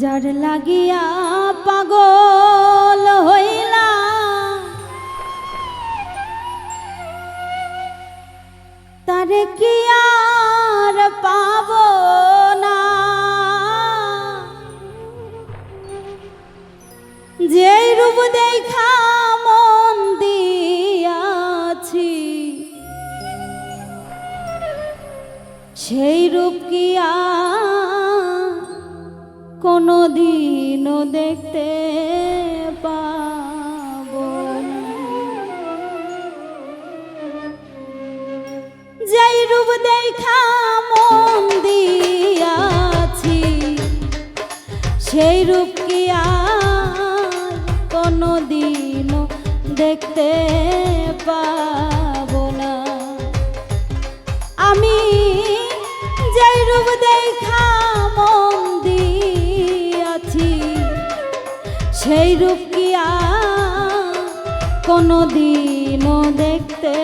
যার লাগিয়া পাগল হইলা তার কি আর পাব না? যে রূপ দেখা মন দিয়াছি, সেই রূপ কি আর কোনো দিনও দেখতে পাব যেই রূপ দেখা মন দিয়াছি, সেই রূপ কি আর কোনো দিনও দেখতে সেই রূপ কি আর কোনোদিনও দেখতে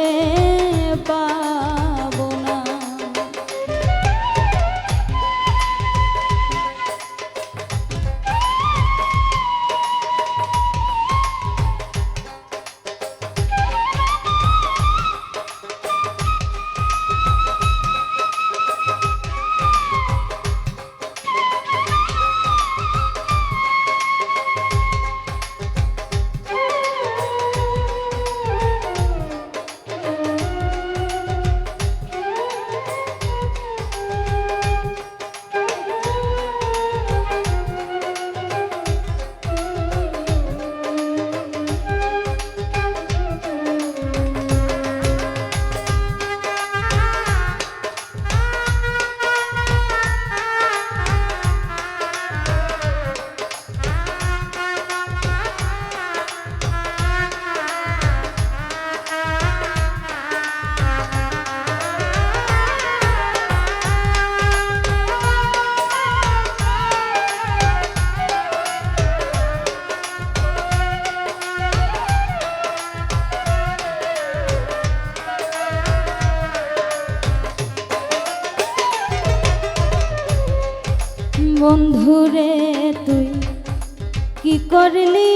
বন্ধুরে তুই কি করলি?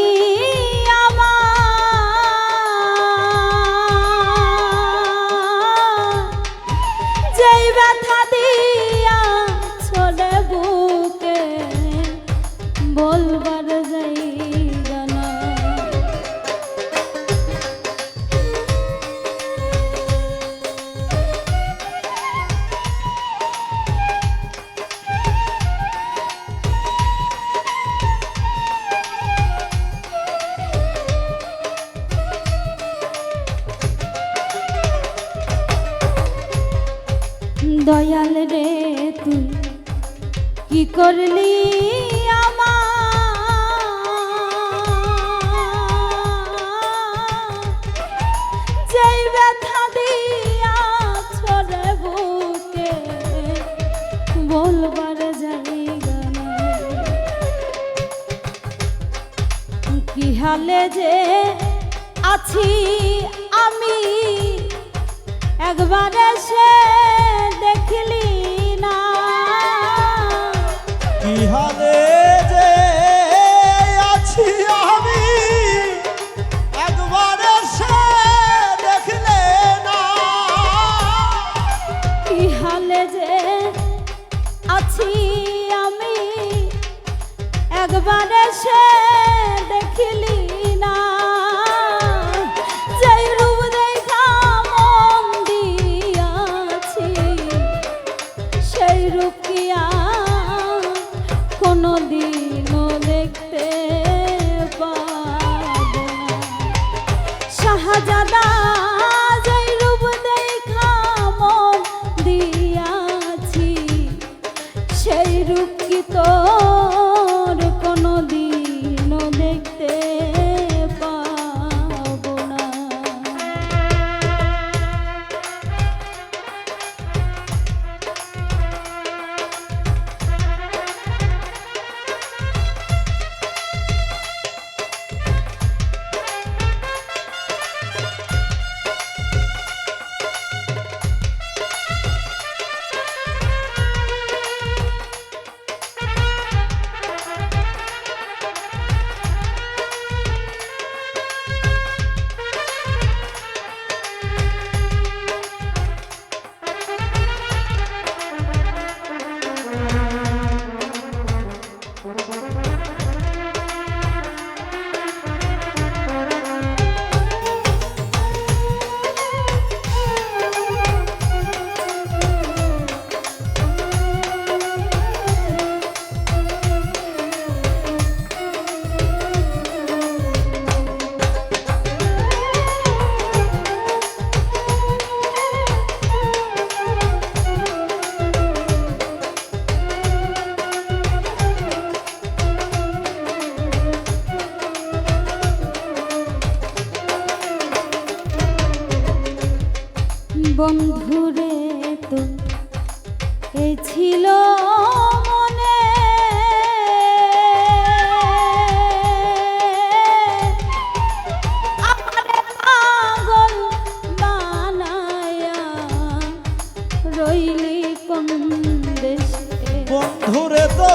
বন্ধুরে তো এ ছিল মনে। রইলি কম বন্ধুরে তো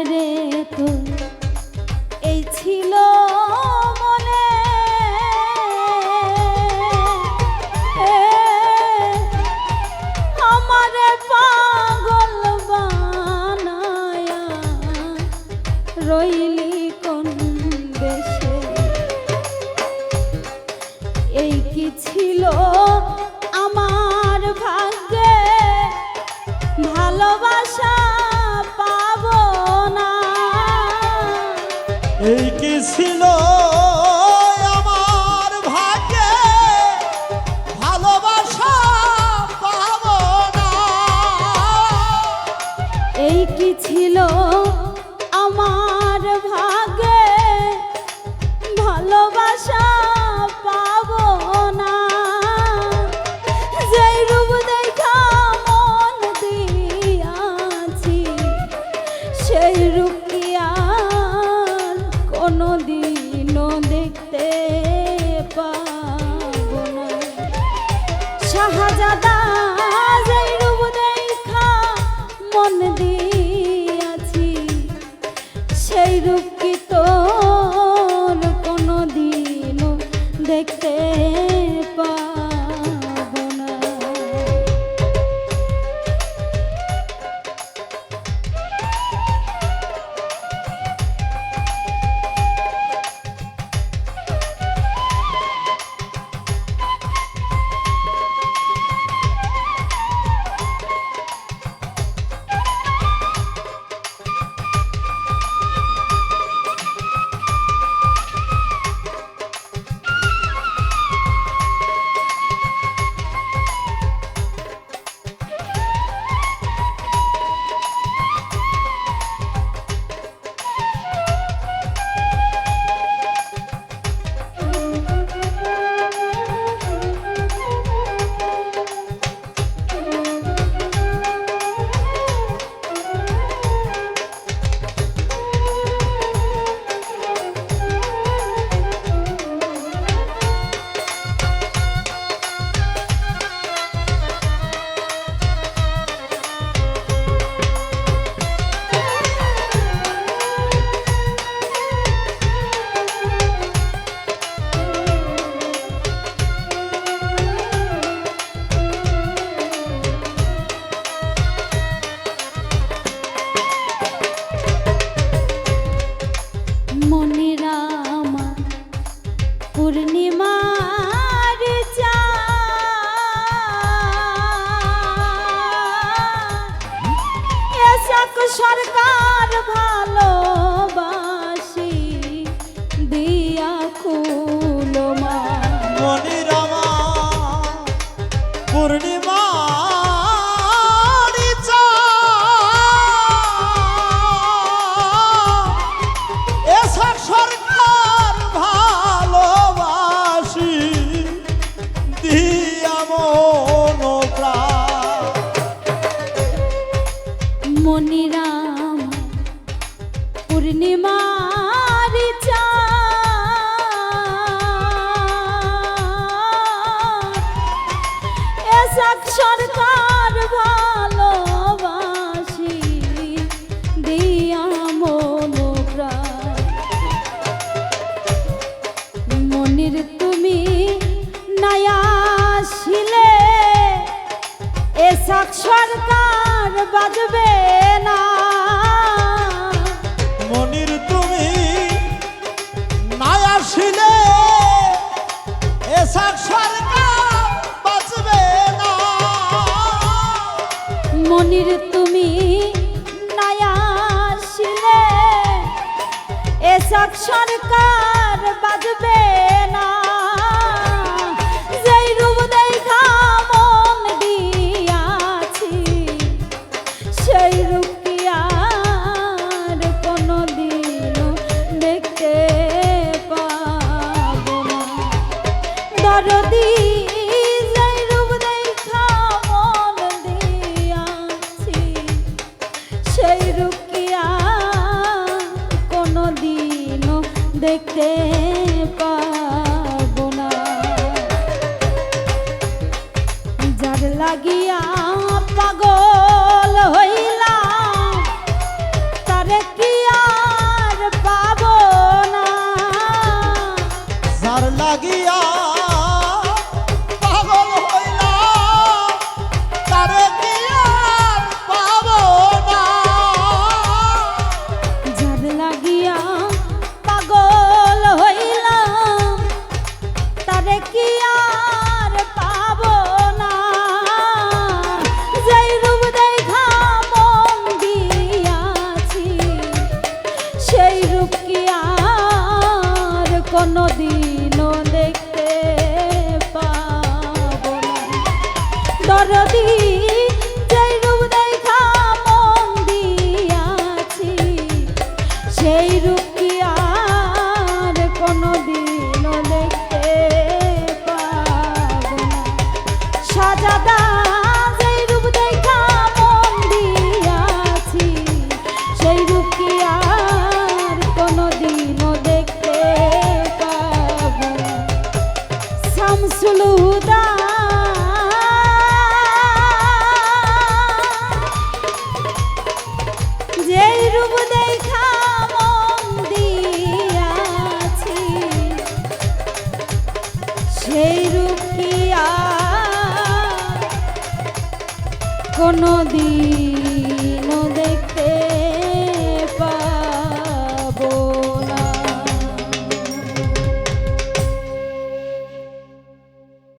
রে তোর Look. game. ভালো বৎসর তার বাজবে না। মনির তুমি না আসিলে এসার সরকার বাজবে না। মনির তুমি না আসিলে এসার সরকার বাজবে দরদি